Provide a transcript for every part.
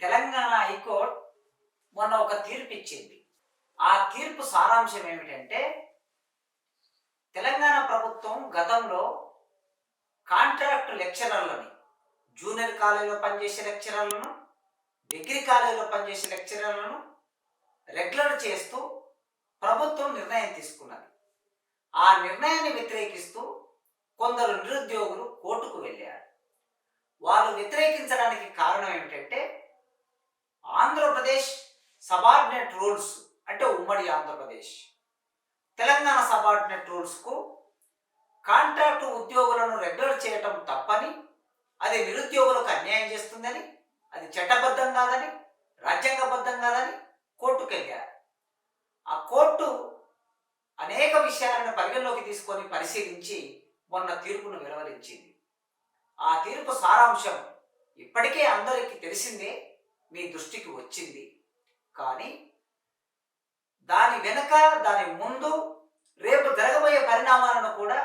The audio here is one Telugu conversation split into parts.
తెలంగాణ హైకోర్టు మొన్న ఒక తీర్పు ఇచ్చింది. ఆ తీర్పు సారాంశం ఏమిటంటే తెలంగాణ ప్రభుత్వం గతంలో కాంట్రాక్ట్ లెక్చరర్లని జూనియర్ కాలేజీలో పనిచేసే లెక్చరర్లను డిగ్రీ కాలేజీలో పనిచేసే లెక్చరర్లను రెగ్యులర్ చేస్తూ ప్రభుత్వం నిర్ణయం తీసుకున్నది. ఆ నిర్ణయాన్ని వ్యతిరేకిస్తూ కొందరు నిరుద్యోగులు కోర్టుకు వెళ్ళారు. వాళ్ళు వ్యతిరేకించడానికి కారణం ఏమిటంటే ఆంధ్రప్రదేశ్ సబార్డినేట్ రూల్స్ అంటే ఉమ్మడి ఆంధ్రప్రదేశ్. తెలంగాణ సబార్డినేట్ రూల్స్కు కాంట్రాక్టు ఉద్యోగులను రెగ్యులర్ చేయటం తప్పని అది నిరుద్యోగులకు అన్యాయం చేస్తుందని అది చట్టబద్ధం కాదని రాజ్యాంగబద్ధం కాదని కోర్టుకెళ్ళారు. ఆ కోర్టు అనేక విషయాలను పరిగణలోకి తీసుకొని పరిశీలించి మొన్న తీర్పును వెలువరించింది. ఆ తీర్పు సారాంశం ఇప్పటికే అందరికీ తెలిసిందే. మీ దృష్టికి వచ్చింది. కానీ దాని వెనుక దాని ముందు రేపు జరగబోయే పరిణామాలను కూడా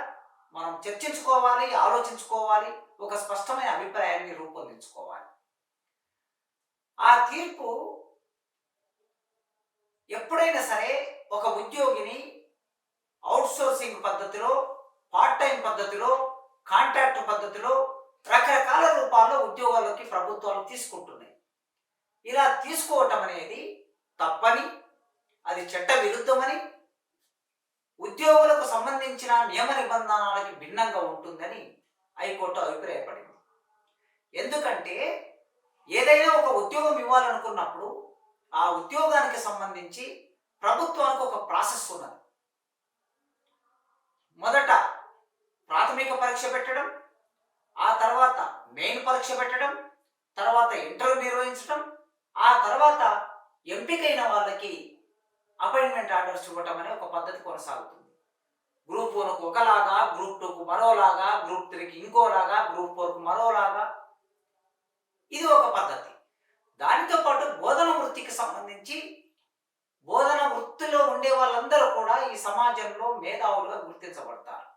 మనం చర్చించుకోవాలి ఆలోచించుకోవాలి ఒక స్పష్టమైన అభిప్రాయాన్ని రూపొందించుకోవాలి. ఆ తీర్పు ఎప్పుడైనా సరే ఒక ఉద్యోగిని అవుట్సోర్సింగ్ పద్ధతిలో పార్ట్ టైం పద్ధతిలో కాంట్రాక్ట్ పద్ధతిలో రకరకాల రూపాల్లో ఉద్యోగాల్లోకి ప్రభుత్వాలు తీసుకుంటున్నాయి. ఇలా తీసుకోవటం అనేది తప్పని అది చట్ట విరుద్ధమని ఉద్యోగులకు సంబంధించిన నియమ నిబంధనలకి భిన్నంగా ఉంటుందని హైకోర్టు అభిప్రాయపడింది. ఎందుకంటే ఏదైనా ఒక ఉద్యోగం ఇవ్వాలనుకున్నప్పుడు ఆ ఉద్యోగానికి సంబంధించి ప్రభుత్వానికి ఒక ప్రాసెస్ ఉన్నది. మొదట ప్రాథమిక పరీక్ష పెట్టడం ఆ తర్వాత మెయిన్ పరీక్ష పెట్టడం తర్వాత ఇంటర్వ్యూ ఎంపికైన వాళ్ళకి అపాయింట్మెంట్ ఆర్డర్స్ ఇవ్వటం అనే ఒక పద్ధతి కొనసాగుతుంది. గ్రూప్ వన్కు ఒకలాగా గ్రూప్ టూకు మరోలాగా గ్రూప్ త్రీకి ఇంకోలాగా గ్రూప్ ఫోర్కు మరోలాగా. ఇది ఒక పద్ధతి. దానితో పాటు బోధన వృత్తికి సంబంధించి బోధన వృత్తిలో ఉండే వాళ్ళందరూ కూడా ఈ సమాజంలో మేధావులుగా గుర్తించబడతారు.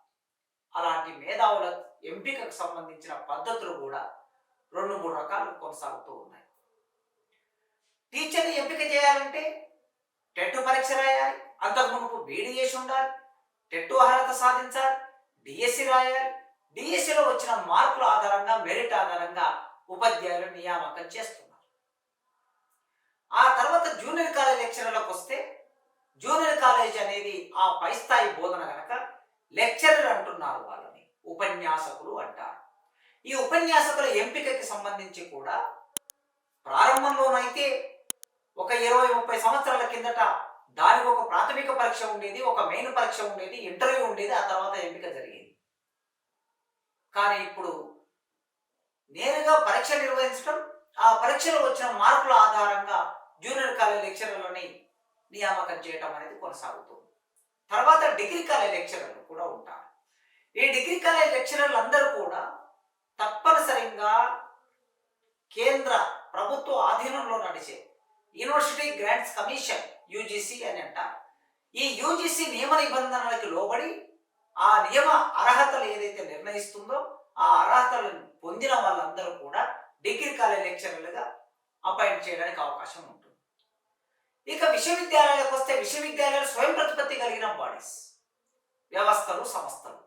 అలాంటి మేధావుల ఎంపికకు సంబంధించిన పద్ధతులు కూడా రెండు మూడు రకాలు కొనసాగుతూ ఉన్నాయి. టీచర్ని ఎంపిక చేయాలంటే టెట్ పరీక్ష రాయాలి అంతకు మునుపు బీడీ చేసి ఉండాలి టెట్ అర్హత సాధించాలి డిఎస్సి రాయాలి. డిఎస్సిలో వచ్చిన మార్కుల ఆధారంగా మెరిట్ ఆధారంగా ఉపాధ్యాయులు నియామకం చేస్తున్నారు. ఆ తర్వాత జూనియర్ కాలేజ్ లెక్చరర్లకు వస్తే జూనియర్ కాలేజ్ అనేది ఆ పై స్థాయి బోధన కనుక లెక్చరర్ అంటున్నారు వాళ్ళని ఉపన్యాసకులు అంటారు. ఈ ఉపన్యాసకుల ఎంపికకి సంబంధించి కూడా ప్రారంభంలోనైతే ఒక ఇరవై ముప్పై సంవత్సరాల కిందట దానికి ఒక ప్రాథమిక పరీక్ష ఉండేది ఒక మెయిన్ పరీక్ష ఉండేది ఇంటర్వ్యూ ఉండేది ఆ తర్వాత ఎంపిక జరిగేది. కానీ ఇప్పుడు నేరుగా పరీక్ష నిర్వహించడం ఆ పరీక్షలో వచ్చిన మార్కుల ఆధారంగా జూనియర్ కాలేజ్ లెక్చరర్లని నియామకం చేయటం అనేది కొనసాగుతుంది. తర్వాత డిగ్రీ కాలేజ్ లెక్చరర్లు కూడా ఉంటారు. ఈ డిగ్రీ కాలేజ్ లెక్చరర్లు అందరూ కూడా తప్పనిసరిగా కేంద్ర ప్రభుత్వ ఆధీనంలో నడిచే యూనివర్సిటీ గ్రాంట్స్ కమిషన్ యూజీసీ అని అంటారు. ఈ యూజీసీ నియమ నిబంధనలకు లోబడి ఆ నియమ అర్హతలు ఏదైతే నిర్ణయిస్తుందో ఆ అర్హతలను పొందిన వాళ్ళందరూ కూడా డిగ్రీ కాలేజ్ లెక్చరర్లుగా అపాయింట్ చేయడానికి అవకాశం ఉంటుంది. ఇక విశ్వవిద్యాలయాలకు వస్తే విశ్వవిద్యాలయాలు స్వయం ప్రతిపత్తి కలిగిన బాడీస్ వ్యవస్థలు సంస్థలు.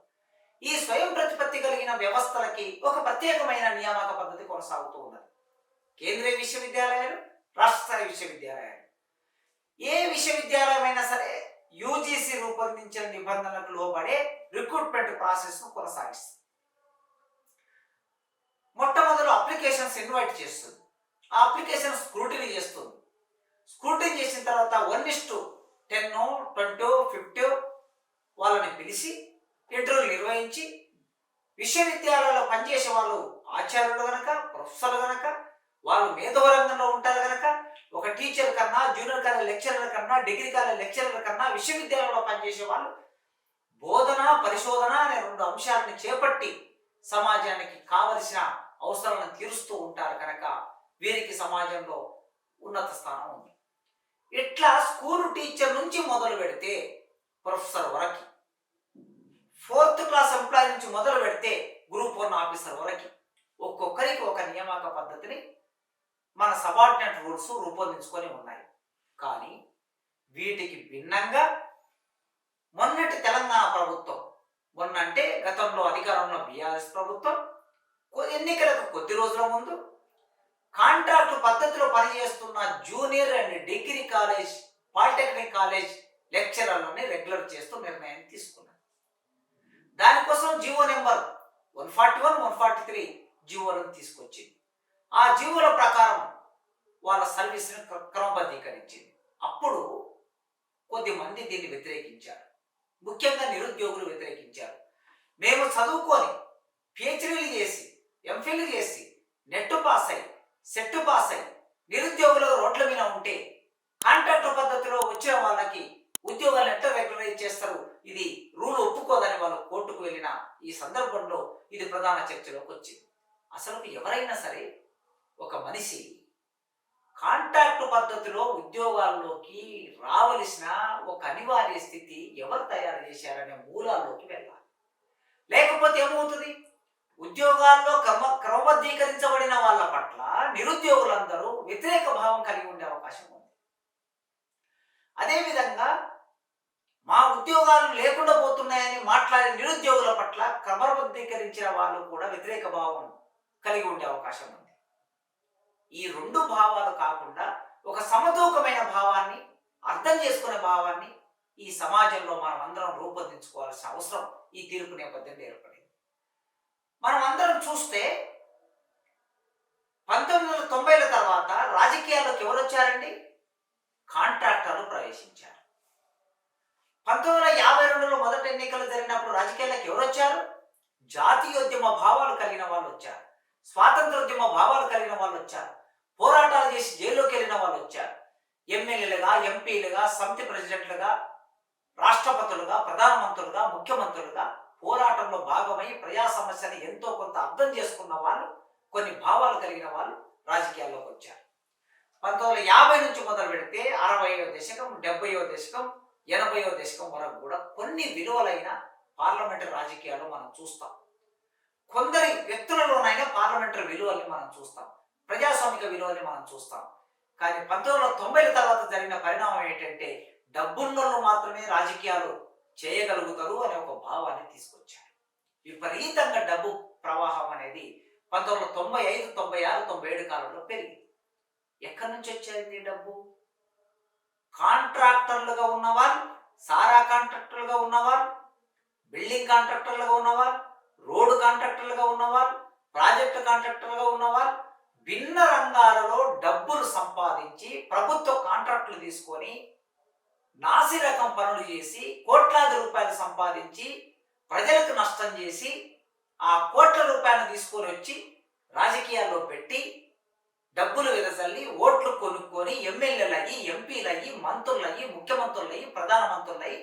ఈ స్వయం ప్రతిపత్తి కలిగిన వ్యవస్థలకి ఒక ప్రత్యేకమైన నియామక పద్ధతి కొనసాగుతూ ఉన్నది. కేంద్రీయ విశ్వవిద్యాలయాలు రాష్ట్ర విశ్వవిద్యాలయాలు ఏ విశ్వవిద్యాలయమైనా సరే యూజీసీ రూపొందించిన నిబంధనలకు లోబడే రిక్రూట్మెంట్ ప్రాసెస్ను కొనసాగిస్తుంది. మొట్టమొదలు అప్లికేషన్స్ ఇన్వైట్ చేస్తుంది. ఆ అప్లికేషన్ స్క్రూటినీ చేస్తుంది. స్క్రూటినీ చేసిన తర్వాత one is to ten twenty fifty వాళ్ళని పిలిచి ఇంటర్వ్యూ నిర్వహించి విశ్వవిద్యాలయాల్లో పనిచేసే వాళ్ళు ఆచార్యులు గనక ప్రొఫెసర్లు గనక వాళ్ళు మేధో రంగంలో ఉంటారు కనుక ఒక టీచర్ కన్నా జూనియర్ కాలేజ్ లెక్చరర్ కన్నా డిగ్రీ కాలేజ్ లెక్చరర్ కన్నా విశ్వవిద్యాలయంలో పనిచేసే వాళ్ళు బోధన పరిశోధన అనే రెండు అంశాలను చేపట్టి సమాజానికి కావలసిన అవసరాలను తీరుస్తూ ఉంటారు కనుక వీరికి సమాజంలో ఉన్నత స్థానం ఉంది. ఇట్లా స్కూల్ టీచర్ నుంచి మొదలు పెడితే ప్రొఫెసర్ వరకు ఫోర్త్ క్లాస్ ఎంప్లాయీ నుంచి మొదలు పెడితే గ్రూప్ వన్ ఆఫీసర్ వరకు ఒక్కొక్కరికి ఒక నియామక పద్ధతిని మన సబార్డినేట్ రూల్స్ రూపొందించుకొని ఉన్నాయి. కానీ వీటికి భిన్నంగా మొన్నటి తెలంగాణ ప్రభుత్వం మొన్న అంటే గతంలో అధికారంలో బీఆర్ఎస్ ప్రభుత్వం ఎన్నికలకు కొద్ది రోజుల ముందు కాంట్రాక్ట్ పద్ధతిలో పనిచేస్తున్న junior and degree college polytechnic college లెక్చరర్లని regular చేస్తూ నిర్ణయం తీసుకున్నారు. దానికోసం G O number one forty one one forty three జీవోలను తీసుకొచ్చింది. ఆ జీవుల ప్రకారం వాళ్ళ సర్వీస్ని క్రమబద్ధీకరించింది. అప్పుడు కొద్దిమంది దీన్ని వ్యతిరేకించారు. ముఖ్యంగా నిరుద్యోగులు వ్యతిరేకించారు. మేము చదువుకొని పిహెచ్డీలు చేసి ఎంఫిల్ చేసి నెట్ పాస్ అయ్యి సెట్ పాస్ అయ్యి నిరుద్యోగులు రోడ్ల మీద ఉంటే కాంట్రాక్ట్ పద్ధతిలో వచ్చిన వాళ్ళకి ఉద్యోగాలు ఎట్లా రెగ్యులరైజ్ చేస్తారు? ఇది రూల్ ఒప్పుకోదని వాళ్ళు కోర్టుకు వెళ్ళిన ఈ సందర్భంలో ఇది ప్రధాన చర్చలోకి వచ్చింది. అసలు ఎవరైనా సరే ఒక మనిషి కాంట్రాక్ట్ పద్ధతిలో ఉద్యోగాల్లోకి రావలసిన ఒక అనివార్య స్థితి ఎవరు తయారు చేశారనే మూలాల్లోకి వెళ్ళాలి. లేకపోతే ఏమవుతుంది? ఉద్యోగాల్లో క్రమ క్రమబద్ధీకరించబడిన వాళ్ళ పట్ల నిరుద్యోగులందరూ వ్యతిరేక భావం కలిగి ఉండే అవకాశం ఉంది. అదేవిధంగా మా ఉద్యోగాలు లేకుండా పోతున్నాయని మాట్లాడే నిరుద్యోగుల పట్ల క్రమబద్ధీకరించిన వాళ్ళు కూడా వ్యతిరేక భావం కలిగి ఉండే అవకాశం ఉంది. ఈ రెండు భావాలు కాకుండా ఒక సమతూకమైన భావాన్ని అర్థం చేసుకునే భావాన్ని ఈ సమాజంలో మనం అందరం రూపొందించుకోవాల్సిన అవసరం ఈ తీర్పు నేపథ్యంలో ఏర్పడింది. మనం అందరం చూస్తే పంతొమ్మిది వందల తొంభైల తర్వాత రాజకీయాల్లోకి ఎవరు వచ్చారండి? కాంట్రాక్టర్లు ప్రవేశించారు. పంతొమ్మిది వందల యాభై రెండులో మొదటి ఎన్నికలు జరిగినప్పుడు రాజకీయాల్లోకి ఎవరు వచ్చారు? జాతీయోద్యమ భావాలు కలిగిన వాళ్ళు వచ్చారు. స్వాతంత్రోద్యమ భావాలు కలిగిన వాళ్ళు వచ్చారు. పోరాటాలు చేసి జైల్లోకి వెళ్ళిన వాళ్ళు వచ్చారు. ఎమ్మెల్యేలుగా ఎంపీలుగా సమితి ప్రెసిడెంట్లుగా రాష్ట్రపతులుగా ప్రధానమంత్రులుగా ముఖ్యమంత్రులుగా పోరాటంలో భాగమై ప్రజా సమస్యని ఎంతో కొంత అర్థం చేసుకున్న వాళ్ళు కొన్ని భావాలు కలిగిన వాళ్ళు రాజకీయాల్లోకి వచ్చారు. పంతొమ్మిది వందల యాభై నుంచి మొదలు పెడితే అరవయో దశకం డెబ్బయో దశకం ఎనభయో దశకం వరకు కూడా కొన్ని విలువలైన పార్లమెంటరీ రాజకీయాలు మనం చూస్తాం. కొందరి వ్యక్తులలోనైనా పార్లమెంటరీ విలువల్ని మనం చూస్తాం. ప్రజాస్వామిక విలువల్ని మనం చూస్తాం. కానీ పంతొమ్మిది వందల తొంభైల తర్వాత జరిగిన పరిణామం ఏంటంటే డబ్బున్నోళ్ళు మాత్రమే రాజకీయాలు చేయగలుగుతారు అనే ఒక భావాన్ని తీసుకొచ్చారు. విపరీతంగా డబ్బు ప్రవాహం అనేది పంతొమ్మిది వందల తొంభై ఐదు తొంభై ఆరు తొంభై ఏడు కాలంలో పెరిగింది. ఎక్కడి నుంచి వచ్చేది డబ్బు? కాంట్రాక్టర్లుగా ఉన్నవారు సారా కాంట్రాక్టర్లుగా ఉన్నవారు బిల్డింగ్ కాంట్రాక్టర్లుగా ఉన్నవారు రోడ్డు కాంట్రాక్టర్లుగా ఉన్నవారు ప్రాజెక్టు కాంట్రాక్టర్లుగా ఉన్నవారు భిన్న రంగాలలో డబ్బులు సంపాదించి ప్రభుత్వ కాంట్రాక్టులు తీసుకొని నాసి రకం పనులు చేసి కోట్లాది రూపాయలు సంపాదించి ప్రజలకు నష్టం చేసి ఆ కోట్ల రూపాయలు తీసుకొని వచ్చి రాజకీయాల్లో పెట్టి డబ్బులు వెదజల్లి ఓట్లు కొనుక్కొని ఎమ్మెల్యేలయ్యి ఎంపీలయ్యి మంత్రులయ్యి ముఖ్యమంత్రులయ్యి ప్రధానమంత్రులయ్యి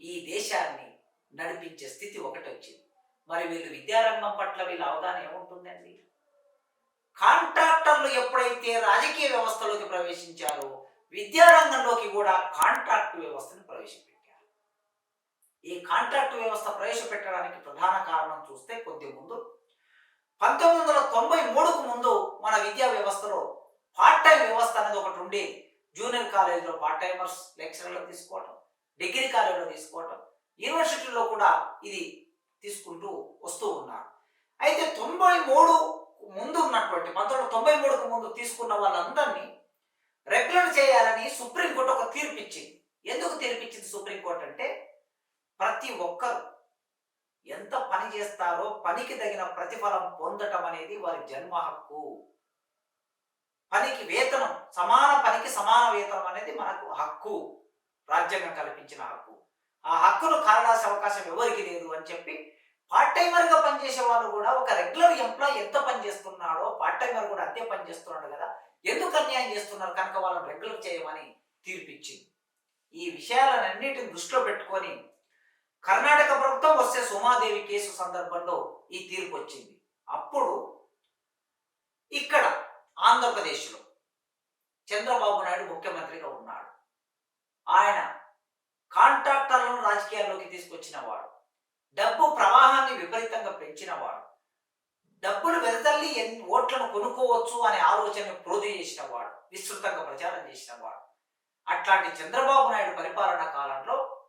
ఈ దేశాన్ని నడిపించే స్థితి ఒకటి వచ్చింది మరి వీళ్ళు విద్యారంగం పట్ల వీళ్ళ అవగాహన ఏముంటుందండి? కాంట్రాక్టర్లు ఎప్పుడైతే రాజకీయ వ్యవస్థలోకి ప్రవేశించారో విద్యారంగంలోకి కూడా కాంట్రాక్ట్ వ్యవస్థను ప్రవేశపెట్టారు. ఈ కాంట్రాక్ట్ వ్యవస్థ ప్రవేశపెట్టడానికి ప్రధాన కారణం చూస్తే కొద్ది ముందు పంతొమ్మిది వందల తొంభై మూడుకు ముందు మన విద్యా వ్యవస్థలో పార్ట్ టైం వ్యవస్థ అనేది ఒకటి ఉండి జూనియర్ కాలేజీలో పార్ట్ టైమర్స్ లెక్చరర్లు తీసుకోవటం డిగ్రీ కాలేజీలో తీసుకోవటం యూనివర్సిటీలో కూడా ఇది తీసుకుంటూ వస్తూ ఉన్నారు. అయితే తొంభై మూడు ముందు ఉన్నటువంటి పంతొమ్మిది తొంభై మూడుకు ముందు తీసుకున్న వాళ్ళందరినీ రెగ్యులర్ చేయాలని సుప్రీంకోర్టు ఒక తీర్పు ఇచ్చింది ఎందుకు తీర్పు ఇచ్చింది సుప్రీంకోర్టు అంటే ప్రతి ఒక్కరు ఎంత పని చేస్తారో పనికి తగిన ప్రతిఫలం పొందటం అనేది వారి జన్మ హక్కు. పనికి వేతనం సమాన పనికి సమాన వేతనం అనేది మనకు హక్కు. రాజ్యాంగం కల్పించిన హక్కు. ఆ హక్కును కాలరాసే అవకాశం ఎవరికి లేదు అని చెప్పి పార్ట్ టైమర్గా పనిచేసే వాళ్ళు కూడా ఒక రెగ్యులర్ ఎంప్లాయ్ ఎంత పని చేస్తున్నాడో పార్ట్ టైమర్ కూడా అంతే పని చేస్తున్నాడు కదా. ఎందుకు అన్యాయం చేస్తున్నారు? కనుక వాళ్ళని రెగ్యులర్ చేయమని తీర్పిచ్చింది. ఈ విషయాలన్నిటిని దృష్టిలో పెట్టుకొని కర్ణాటక ప్రభుత్వం వస్తే సోమాదేవి కేసు సందర్భంలో ఈ తీర్పు వచ్చింది అప్పుడు ఇక్కడ ఆంధ్రప్రదేశ్లో చంద్రబాబు నాయుడు ముఖ్యమంత్రిగా ఉన్నాడు. ఆయన కాంట్రాక్టర్లను రాజకీయాల్లోకి తీసుకొచ్చిన వాడు. డబ్బు ప్రవాహాన్ని విపరీతంగా పెంచిన వాడు డబ్బులు వెదతల్లి ఎన్ని ఓట్లను కొనుక్కోవచ్చు అనే ఆలోచనను ప్రోధి వాడు విస్తృతంగా ప్రచారం చేసిన వాడు అట్లాంటి చంద్రబాబు నాయుడు పరిపాలన కాలంలో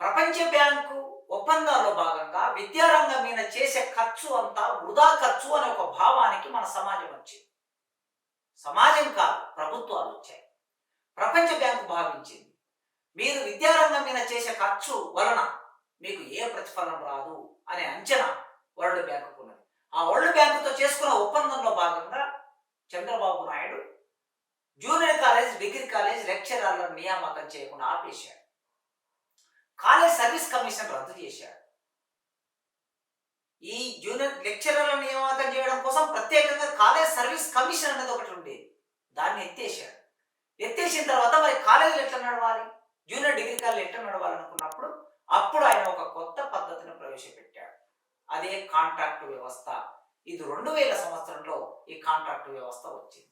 ప్రపంచ బ్యాంకు ఒప్పందాల్లో భాగంగా విద్యారంగం మీద చేసే ఖర్చు అంతా వృధా ఖర్చు అనే ఒక భావానికి మన సమాజం వచ్చింది. సమాజం కాదు ప్రభుత్వాలు వచ్చాయి. ప్రపంచ బ్యాంకు భావించింది. మీరు విద్యారంగం మీద చేసే ఖర్చు వలన మీకు ఏ ప్రతిఫలం రాదు అనే అంచనా వరల్డ్ బ్యాంకుకు ఉన్నది. ఆ వరల్డ్ బ్యాంకుతో చేసుకున్న ఒప్పందంలో భాగంగా Chandrababu Naidu junior college degree college లెక్చరర్ల నియామకం చేయకుండా ఆపేశాడు. కాలేజ్ సర్వీస్ కమిషన్ రద్దు చేశాడు. ఈ జూనియర్ లెక్చరర్ల నియామకం చేయడం కోసం ప్రత్యేకంగా కాలేజ్ సర్వీస్ కమిషన్ అనేది ఒకటి ఉండేది దాన్ని ఎత్తేసాడు ఎత్తేసిన తర్వాత మరి కాలేజీలు ఎట్లా నడవాలి? జూనియర్ డిగ్రీ కాలేజ్ ఎట్లా నడవాలనుకున్నప్పుడు అప్పుడు ఆయన ఒక కొత్త పద్ధతిని ప్రవేశపెట్టాడు. అదే కాంట్రాక్ట్ వ్యవస్థ. ఇది రెండు వేల సంవత్సరంలో ఈ కాంట్రాక్ట్ వ్యవస్థ వచ్చింది.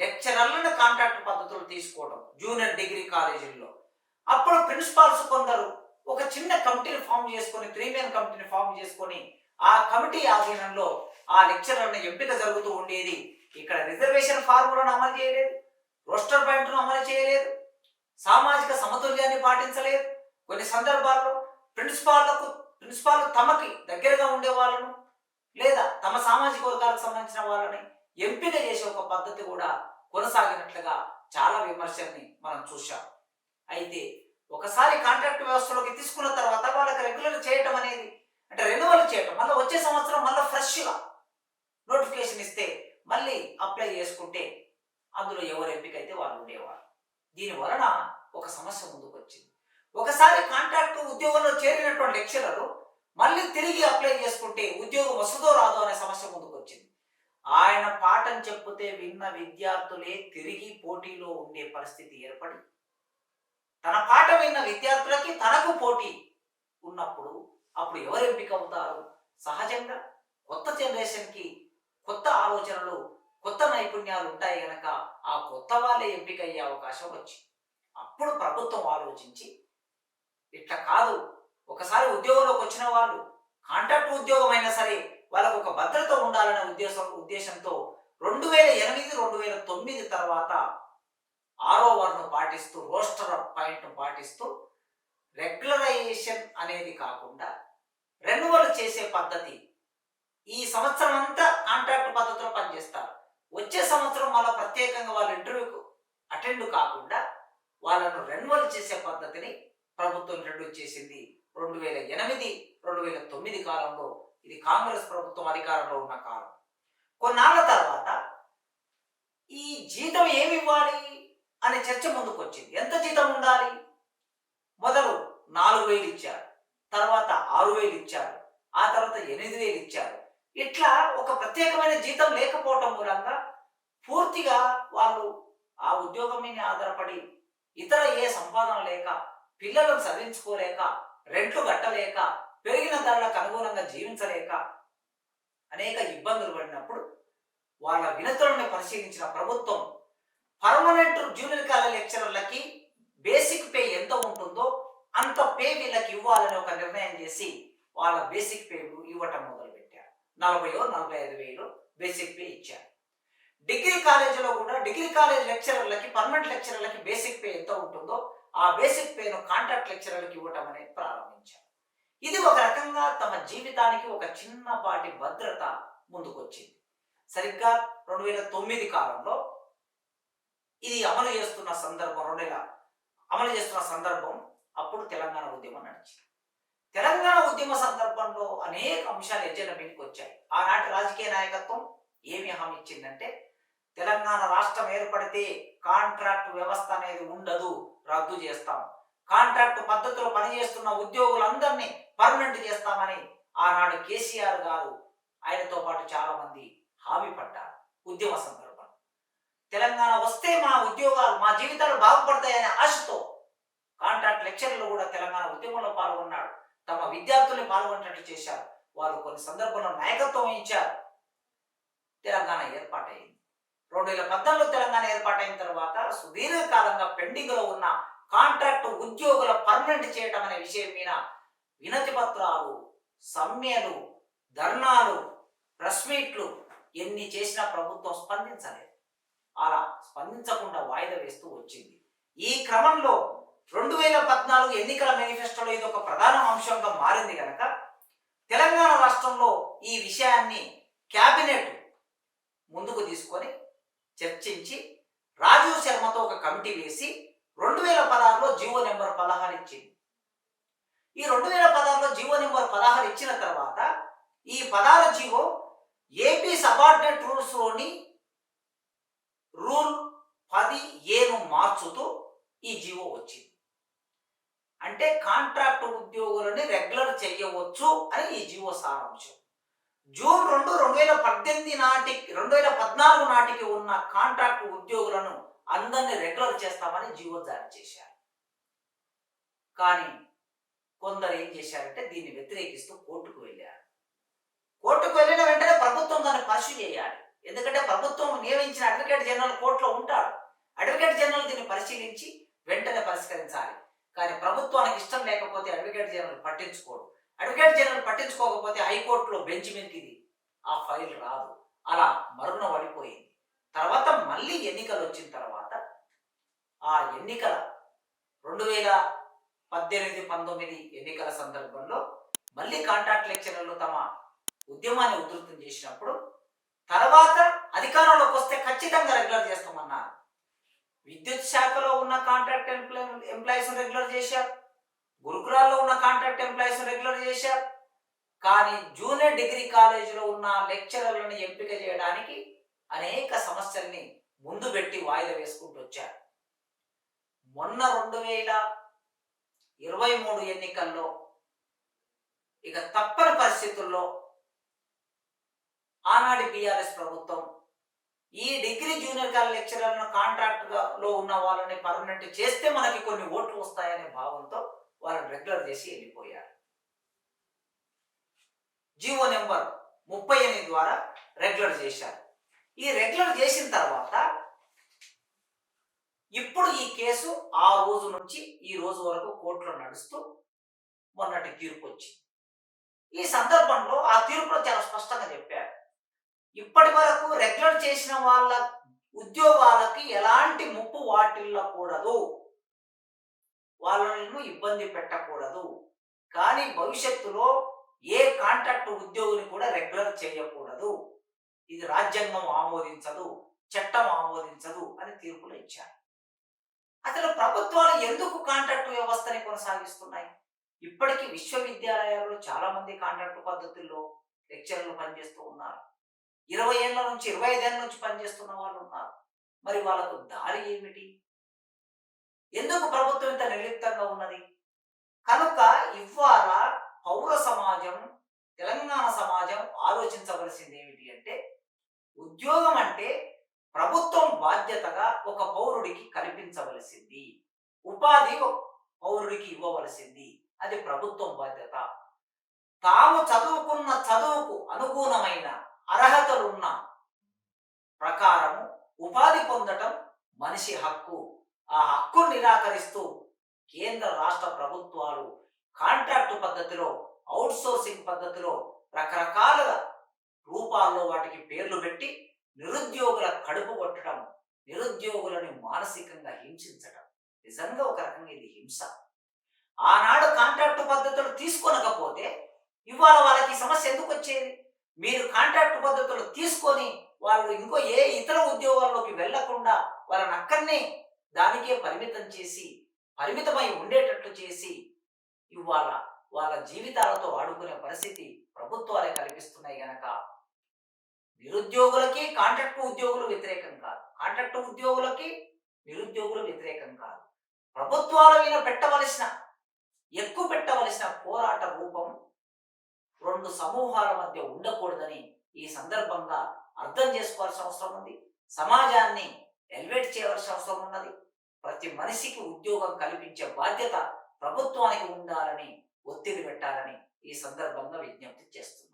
లెక్చరర్లను కాంట్రాక్ట్ పద్ధతులు తీసుకోవడం జూనియర్ డిగ్రీ కాలేజీల్లో. అప్పుడు ప్రిన్సిపాల్స్ కొందరు ఒక చిన్న కమిటీని ఫామ్ చేసుకొని త్రీ మెన్ కమిటీని ఫామ్ చేసుకొని ఆ కమిటీ ఆధీనంలో ఆ లెక్చరర్ని ఎంపిక జరుగుతూ ఉండేది. ఇక్కడ రిజర్వేషన్ ఫార్ములాను అమలు చేయలేదు. రోస్టర్ పాయింట్ను అమలు చేయలేదు. సామాజిక సమతుల్యాన్ని పాటించలేదు. కొన్ని సందర్భాల్లో ప్రిన్సిపాళ్ళకు ప్రిన్సిపాల్ తమకి దగ్గరగా ఉండే వాళ్ళను లేదా తమ సామాజిక వర్గాలకు సంబంధించిన వాళ్ళని ఎంపిక చేసే ఒక పద్ధతి కూడా కొనసాగినట్లుగా చాలా విమర్శల్ని మనం చూశాం. అయితే ఒకసారి కాంట్రాక్ట్ వ్యవస్థలోకి తీసుకున్న తర్వాత వాళ్ళకి రెగ్యులర్ చేయటం అనేది అంటే రెన్యువల్ చేయటం మళ్ళీ వచ్చే సంవత్సరం మళ్ళీ ఫ్రెష్గా నోటిఫికేషన్ ఇస్తే మళ్ళీ అప్లై చేసుకుంటే అందులో ఎవరు ఎంపిక అయితే వాళ్ళు ఉండేవారు. దీని వలన ఒక సమస్య ముందుకు వచ్చింది ఒకసారి కాంట్రాక్ట్ ఉద్యోగంలో చేరినటువంటి లెక్చరర్ మళ్ళీ తిరిగి అప్లై చేసుకుంటే ఉద్యోగం వస్తుందో రాదో అనే సమస్య ముందుకు వచ్చింది. ఆయన పాఠం చెప్తే విన్న విద్యార్థులే తిరిగి పోటీలో ఉండే పరిస్థితి ఏర్పడి తన పాఠం విన్న విద్యార్థులకి తనకు పోటీ ఉన్నప్పుడు అప్పుడు ఎవరు ఎంపిక అవుతారు? సహజంగా కొత్త జనరేషన్కి కొత్త ఆలోచనలు కొత్త నైపుణ్యాలు ఉంటాయి కనుక ఆ కొత్త వాళ్ళే ఎంపిక అయ్యే అవకాశం వచ్చింది. అప్పుడు ప్రభుత్వం ఆలోచించి ఇట్లా కాదు. ఒకసారి ఉద్యోగంలోకి వచ్చిన వాళ్ళు కాంట్రాక్ట్ ఉద్యోగం అయినా సరే వాళ్ళకు ఒక భద్రత ఉండాలనే ఉద్దేశం ఉద్దేశంతో రెండు వేల ఎనిమిది రెండు వేల తొమ్మిది తర్వాత ఆరో పాటిస్తూ రోస్టర్ పాయింట్ పాటిస్తూ రెగ్యులరైజేషన్ అనేది కాకుండా రెన్యువల్ చేసే పద్ధతి. ఈ సంవత్సరం అంతా కాంట్రాక్ట్ పద్ధతిలో పనిచేస్తారు. వచ్చే సంవత్సరం వాళ్ళ ప్రత్యేకంగా వాళ్ళ ఇంటర్వ్యూకు అటెండ్ కాకుండా వాళ్ళను రెన్యువల్ చేసే పద్ధతిని ప్రభుత్వం ఇంట్రడ్యూస్ చేసింది రెండు వేల ఎనిమిది రెండు వేల తొమ్మిది కాలంలో. ఇది కాంగ్రెస్ ప్రభుత్వం అధికారంలో ఉన్న కాలం. కొన్నాళ్ళ తర్వాత ఈ జీతం ఏమి ఇవ్వాలి అనే చర్చ ముందుకు వచ్చింది ఎంత జీతం ఉండాలి? మొదలు నాలుగు వేలు ఇచ్చారు. తర్వాత ఆరు వేలు ఇచ్చారు. ఆ తర్వాత ఎనిమిది వేలు ఇచ్చారు. ఇట్లా ఒక ప్రత్యేకమైన జీతం లేకపోవటం మూలంగా పూర్తిగా వాళ్ళు ఆ ఉద్యోగం మీద ఆధారపడి ఇతర ఏ సంపాదన లేక పిల్లలను చదివించుకోలేక రెంట్లు కట్టలేక పెరిగిన ధరలకు అనుగుణంగా జీవించలేక అనేక ఇబ్బందులు పడినప్పుడు వాళ్ళ వినతులను పరిశీలించిన ప్రభుత్వం పర్మనెంట్ జూనియర్ కాలేజ్ లెక్చరర్లకి బేసిక్ పే ఎంత ఉంటుందో అంత పే వీళ్ళకి ఇవ్వాలని ఒక నిర్ణయం చేసి వాళ్ళ బేసిక్ పే ఇవ్వటం మొదలుపెట్టారు. నలభైయో నలభై ఐదు వేలు బేసిక్ పే ఇచ్చారు. డిగ్రీ కాలేజీలో కూడా డిగ్రీ కాలేజ్ లెక్చరర్లకి పర్మనెంట్ లెక్చరర్లకి బేసిక్ పే ఎంత ఉంటుందో ఆ బేసిక్ పేను కాంట్రాక్ట్ లెక్చరర్లకు ఇవ్వటం అనేది ప్రారంభించారు. ఇది ఒక రకంగా తమ జీవితానికి ఒక చిన్నపాటి భద్రత ముందుకొచ్చింది. సరిగ్గా రెండు వేల తొమ్మిది కాలంలో ఇది అమలు చేస్తున్న సందర్భం రెండు వేల అమలు చేస్తున్న సందర్భం అప్పుడు తెలంగాణ ఉద్యమం నడిచింది. తెలంగాణ ఉద్యమ సందర్భంలో అనేక అంశాలు ఎజెండా మీదకి వచ్చాయి. ఆనాటి రాజకీయ నాయకత్వం ఏమి హామీ ఇచ్చిందంటే తెలంగాణ రాష్ట్రం ఏర్పడితే కాంట్రాక్ట్ వ్యవస్థ అనేది ఉండదు. రద్దు చేస్తాం. కాంట్రాక్ట్ పద్ధతిలో పనిచేస్తున్న ఉద్యోగులందరినీ పర్మనెంట్ చేస్తామని ఆనాడు కేసీఆర్ గారు ఆయనతో పాటు చాలా మంది హామీ పడ్డారు ఉద్యమ సందర్భం తెలంగాణ వస్తే మా ఉద్యోగాలు మా జీవితాలు బాగుపడతాయనే ఆశతో కాంట్రాక్ట్ లెక్చర్లు కూడా తెలంగాణ ఉద్యమంలో పాల్గొన్నాడు. తమ విద్యార్థుల్ని పాల్గొనేటట్టు చేశారు. వాళ్ళు కొన్ని సందర్భంలో నాయకత్వం వహించారు. తెలంగాణ ఏర్పాటైంది. రెండు వేల పద్నాలుగులో తెలంగాణ ఏర్పాటైన తర్వాత సుదీర్ఘకాలంగా పెండింగ్లో ఉన్న కాంట్రాక్ట్ ఉద్యోగుల పర్మనెంట్ చేయటం అనే విషయం మీద వినతి పత్రాలు సమ్మెలు ధర్నాలు ప్రెస్ మీట్లు ఎన్ని చేసినా ప్రభుత్వం స్పందించలేదు. అలా స్పందించకుండా వాయిదా వేస్తూ వచ్చింది. ఈ క్రమంలో రెండు వేల పద్నాలుగు ఎన్నికల మేనిఫెస్టోలో ఇది ఒక ప్రధాన అంశంగా మారింది కనుక తెలంగాణ రాష్ట్రంలో ఈ విషయాన్ని క్యాబినెట్ ముందుకు తీసుకొని చర్చించి రాజీవ్ శర్మతో ఒక కమిటీ వేసి రెండు వేల పదహారులో జీవో నెంబర్ పదహారు ఇచ్చింది. ఈ రెండు వేల పదహారులో జీవో నెంబర్ పదహారు ఇచ్చిన తర్వాత ఈ పదహారు G O A P subordinate రూల్స్లోని rule పది ఏను మార్చుతూ ఈ జీవో వచ్చింది. అంటే కాంట్రాక్ట్ ఉద్యోగులని రెగ్యులర్ చేయవచ్చు అని ఈ జీవో సారాంశం. జూన్ రెండు రెండు వేల పద్దెనిమిది నాటికి రెండు వేల పద్నాలుగు నాటికి ఉన్న కాంట్రాక్ట్ ఉద్యోగులను అందరిని రెగ్యులర్ చేస్తామని జీవో జారీ చేశారు. కానీ కొందరు ఏం చేశారంటే దీన్ని వ్యతిరేకిస్తూ కోర్టుకు వెళ్ళారు. కోర్టుకు వెళ్ళిన వెంటనే ప్రభుత్వం దాన్ని పర్సు చేయాలి. ఎందుకంటే ప్రభుత్వం నియమించిన అడ్వకేట్ జనరల్ కోర్టులో ఉంటాడు. అడ్వకేట్ జనరల్ దీన్ని పరిశీలించి వెంటనే పరిష్కరించాలి. కానీ ప్రభుత్వానికి ఇష్టం లేకపోతే అడ్వకేట్ జనరల్ పట్టించుకోడు. అడ్వకేట్ జనరల్ పట్టించుకోకపోతే హైకోర్టులో బెంచ్ మీదకి ఇది ఆ ఫైల్ రాదు. అలా మరుగున పడిపోయింది. తర్వాత మళ్ళీ ఎన్నికలు వచ్చిన తర్వాత ఆ ఎన్నికల రెండు వేల పద్దెనిమిది పంతొమ్మిది ఎన్నికల సందర్భంలో మళ్ళీ కాంట్రాక్ట్ లెక్చరర్లు తమ ఉద్యమాన్ని ఉధృతం చేసినప్పుడు తర్వాత అధికారంలోకి వస్తే ఖచ్చితంగా రెగ్యులర్ చేస్తామన్నారు. విద్యుత్ శాఖలో ఉన్న కాంట్రాక్ట్ ఎంప్లాయ్ ఎంప్లాయీస్ రెగ్యులర్ చేశారు. ఎంప్లాయీస్ రెగ్యులర్ చేశారు కానీ జూనియర్ డిగ్రీ కాలేజీలో ఉన్న లెక్చరర్లను ఎంపిక చేయడానికి అనేక సమస్యల్ని ముందు పెట్టి వాయిదా వేసుకుంటూ వచ్చారు. మొన్న రెండు వేల ఇరవై మూడు ఎన్నికల్లో ఇక తప్పని పరిస్థితుల్లో ఆనాటి బీఆర్ఎస్ ప్రభుత్వం ఈ డిగ్రీ జూనియర్ కాలేజ్ లెక్చరర్లను కాంట్రాక్ట్లో ఉన్న వాళ్ళని పర్మనెంట్ చేస్తే మనకి కొన్ని ఓట్లు వస్తాయనే భావంతో వాళ్ళని రెగ్యులర్ చేసి వెళ్ళిపోయారు. జీవో నెంబర్ ముప్పై ఎనిమిది ద్వారా రెగ్యులర్ చేశారు. ఈ రెగ్యులర్ చేసిన తర్వాత ఇప్పుడు ఈ కేసు ఆ రోజు నుంచి ఈ రోజు వరకు కోర్టులో నడుస్తూ మొన్నటి తీర్పు వచ్చింది. ఈ సందర్భంలో ఆ తీర్పులో చాలా స్పష్టంగా చెప్పారు. ఇప్పటి వరకు రెగ్యులర్ చేసిన వాళ్ళ ఉద్యోగాలకి ఎలాంటి ముప్పు వాటిల్లకూడదు. వాళ్ళను ఇబ్బంది పెట్టకూడదు. కానీ భవిష్యత్తులో ఏ కాంట్రాక్ట్ ఉద్యోగిని కూడా రెగ్యులర్ చేయకూడదు. ఇది రాజ్యాంగం ఆమోదించదు చట్టం ఆమోదించదు అని తీర్పులు ఇచ్చారు. అసలు ప్రభుత్వాలు ఎందుకు కాంట్రాక్ట్ వ్యవస్థని కొనసాగిస్తున్నాయి? ఇప్పటికీ విశ్వవిద్యాలయాల్లో చాలా మంది కాంట్రాక్ట్ పద్ధతుల్లో లెక్చర్లు పనిచేస్తూ ఉన్నారు. ఇరవై ఏళ్ళ నుంచి ఇరవై ఐదేళ్ళ నుంచి పనిచేస్తున్న వాళ్ళు ఉన్నారు. మరి వాళ్ళకు దారి ఏమిటి? ఎందుకు ప్రభుత్వం ఇంత నిర్లిప్తంగా ఉన్నది? కనుక ఇవాళ పౌర సమాజం తెలంగాణ సమాజం ఆలోచించవలసింది ఏమిటి అంటే ఉద్యోగం అంటే ప్రభుత్వం బాధ్యతగా ఒక పౌరుడికి కల్పించవలసింది. ఉపాధి పౌరుడికి ఇవ్వవలసింది. అది ప్రభుత్వం బాధ్యత. తాము చదువుకున్న చదువుకు అనుగుణమైన అర్హతలున్న ప్రకారము ఉపాధి పొందటం మనిషి హక్కు. ఆ హక్కు నిరాకరిస్తూ కేంద్ర రాష్ట్ర ప్రభుత్వాలు కాంట్రాక్టు పద్ధతిలో అవుట్సోర్సింగ్ పద్ధతిలో రకరకాల రూపాల్లో వాటికి పేర్లు పెట్టి నిరుద్యోగుల కడుపు కొట్టడం నిరుద్యోగులని మానసికంగా హింసించడం నిజంగా ఒక రకంగా ఇది హింస. ఆనాడు కాంట్రాక్టు పద్ధతులు తీసుకొనకపోతే ఇవాళ వాళ్ళకి సమస్య ఎందుకు వచ్చేది? మీరు కాంట్రాక్ట్ పద్ధతులు తీసుకొని వాళ్ళు ఇంకో ఏ ఇతర ఉద్యోగాల్లోకి వెళ్ళకుండా వాళ్ళని అక్కడనే దానికే పరిమితం చేసి పరిమితమై ఉండేటట్లు చేసి ఇవాళ వాళ్ళ జీవితాలతో ఆడుకునే పరిస్థితి ప్రభుత్వాలే కల్పిస్తున్నాయి గనక. నిరుద్యోగులకి కాంట్రాక్ట్ ఉద్యోగులు వ్యతిరేకం కాదు. కాంట్రాక్ట్ ఉద్యోగులకి నిరుద్యోగులు వ్యతిరేకం కాదు. ప్రభుత్వాల మీద పెట్టవలసిన ఎక్కువ పెట్టవలసిన పోరాట రూపం రెండు సమూహాల మధ్య ఉండకూడదని ఈ సందర్భంగా అర్థం చేసుకోవాల్సిన అవసరం ఉంది. సమాజాన్ని ఎలివేట్ చేయవలసిన అవసరం ఉన్నది. ప్రతి మనిషికి ఉద్యోగం కల్పించే బాధ్యత ప్రభుత్వానికి ఉండాలని ఒత్తిడి పెట్టాలని ఈ సందర్భంగా విజ్ఞప్తి చేస్తుంది